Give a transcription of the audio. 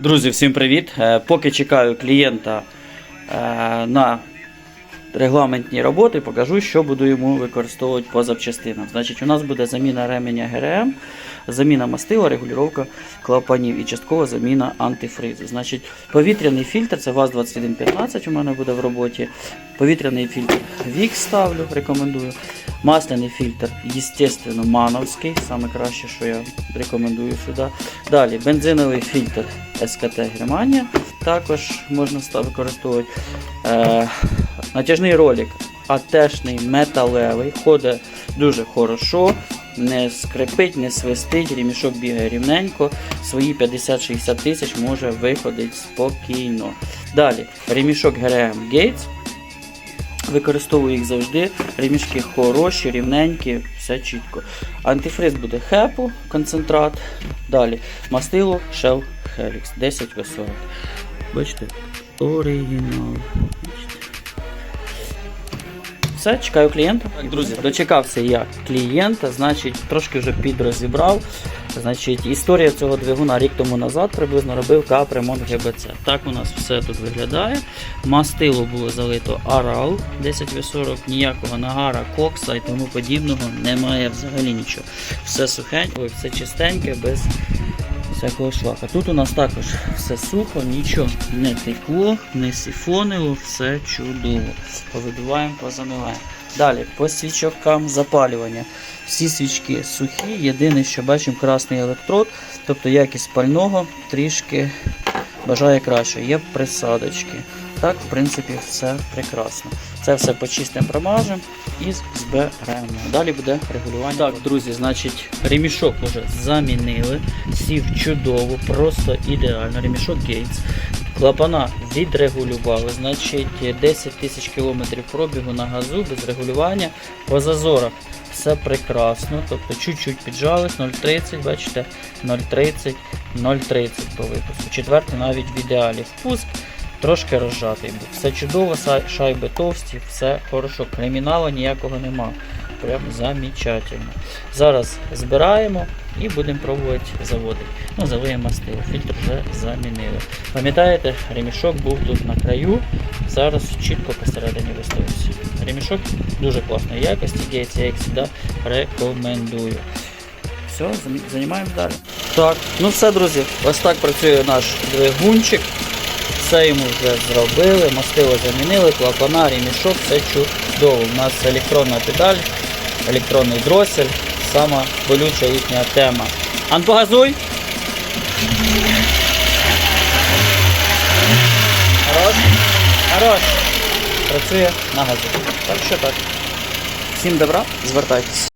Друзі, всім привіт! Е, Поки чекаю клієнта е, на регламентні роботи, покажу, що буду йому використовувати по запчастинам. Значить, у нас буде заміна ременя ГРМ, заміна мастила, регулювання клапанів і часткова заміна антифризу. Значить, повітряний фільтр це ВАЗ-2115 у мене буде в роботі. Повітряний фільтр VIX ставлю, рекомендую. Масляний фільтр, естественно, мановський, саме краще, що я рекомендую сюди. Далі бензиновий фільтр СКТ Германія, також можна використовувати. Натяжний ролик АТшний металевий, ходить дуже хорошо, не скрипить, не свистить, ремішок бігає рівненько, свої 50-60 тисяч може виходити спокійно. Далі ремішок GRM Gates. Використовую їх завжди. Ремішки хороші, рівненькі, все чітко. Антифриз буде хепу, концентрат. Далі мастило Shell Helix 10 в 40 Бачите? Оригінал. Все, чекаю клієнта. Так, друзі, дочекався я клієнта, значить, трошки вже підрозібрав. Значить, історія цього двигуна рік тому назад приблизно робив капремонт ГБЦ. Так у нас все тут виглядає. Мастило було залито Арал 10В40, ніякого нагара, кокса і тому подібного немає взагалі нічого. Все сухеньке, все чистеньке, без всякого шлака. Тут у нас також все сухо, нічого не текло, не сифонило, все чудово. Повидуваємо, позамиваємо. Далі по свічокам запалювання. Всі свічки сухі, єдине, що бачимо красний електрод, тобто якість пального трішки бажає краще. Є присадочки. Так, в принципі, все прекрасно. Це все почистимо, промажемо і зберемо. Далі буде регулювання. Так, друзі, значить, ремішок вже замінили. Сів чудово, просто ідеально. Ремішок Gates. Клапана відрегулювали, значить 10 тисяч кілометрів пробігу на газу без регулювання. По зазорах все прекрасно, тобто чуть-чуть піджались, 0,30, бачите, 0,30, 0,30 по випуску. Четвертий навіть в ідеалі. Впуск трошки розжатий. Все чудово, шайби товсті, все хорошо. Криміналу ніякого нема. Прям замечательно. Зараз збираємо і будемо пробувати заводити. Ну, залиємо мастило, фільтр вже замінили. Пам'ятаєте, ремішок був тут на краю, зараз чітко посередині виставився. Ремішок дуже класної якості, я як завжди рекомендую. Все, займаємось далі. Так, ну все, друзі, ось так працює наш двигунчик. Все йому вже зробили, мастило замінили, клапана, ремішок, все чудово. У нас електронна педаль, електронний дросель, сама болюча їхня тема. Ан, погазуй! Хорош, хорош. Працює на газу. Так що так. Всім добра, звертайтесь.